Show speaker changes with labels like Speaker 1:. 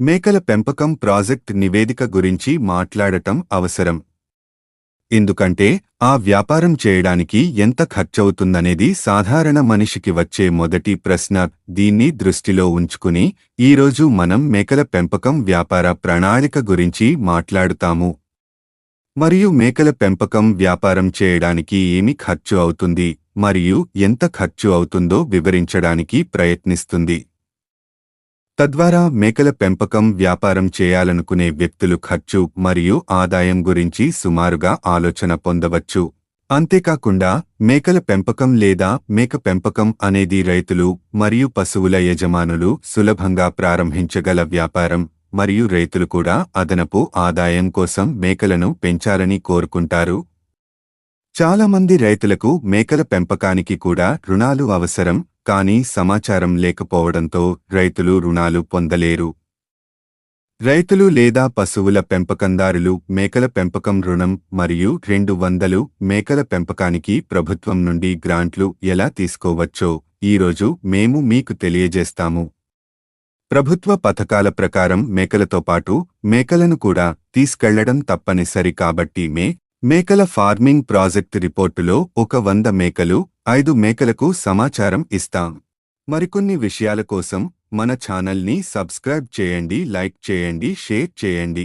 Speaker 1: మేకల పెంపకం ప్రాజెక్ట్ నివేదిక గురించి మాట్లాడటం అవసరం. ఎందుకంటే ఆ వ్యాపారం చేయడానికి ఎంత ఖర్చవుతుందనేది సాధారణ మనిషికి వచ్చే మొదటి ప్రశ్న. దీన్ని దృష్టిలో ఉంచుకుని ఈరోజు మనం మేకల పెంపకం వ్యాపార ప్రణాళిక గురించి మాట్లాడుతాము. మరియు మేకల పెంపకం వ్యాపారం చేయడానికి ఏమి ఖర్చు అవుతుంది మరియు ఎంత ఖర్చు అవుతుందో వివరించడానికి ప్రయత్నిస్తుంది. తద్వారా మేకల పెంపకం వ్యాపారం చేయాలనుకునే వ్యక్తులు ఖర్చు మరియు ఆదాయం గురించి సుమారుగా ఆలోచన పొందవచ్చు. అంతేకాకుండా మేకల పెంపకం లేదా మేక పెంపకం అనేది రైతులు మరియు పశువుల యజమానులు సులభంగా ప్రారంభించగల వ్యాపారం మరియు రైతులు కూడా అదనపు ఆదాయం కోసం మేకలను పెంచాలని కోరుకుంటారు. చాలామంది రైతులకు మేకల పెంపకానికి కూడా రుణాలు అవసరం కానీ సమాచారం లేకపోవడంతో రైతులు రుణాలు పొందలేరు. రైతులు లేదా పశువుల పెంపకందారులు మేకల పెంపకం రుణం మరియు రెండు వందలు మేకల పెంపకానికి ప్రభుత్వం నుండి గ్రాంట్లు ఎలా తీసుకోవచ్చో ఈరోజు మేము మీకు తెలియజేస్తాము. ప్రభుత్వ పథకాల ప్రకారం మేకలతో పాటు మేకలను కూడా తీసుకెళ్ళడం తప్పనిసరి కాబట్టి మే మేకల ఫార్మింగ్ ప్రాజెక్ట్ రిపోర్టులో ఒక వంద మేకలు ఐదు మేకలకు సమాచారం ఇస్తాం. మరికొన్ని విషయాల కోసం మన ఛానల్ని సబ్స్క్రైబ్ చేయండి లైక్ చేయండి షేర్ చేయండి.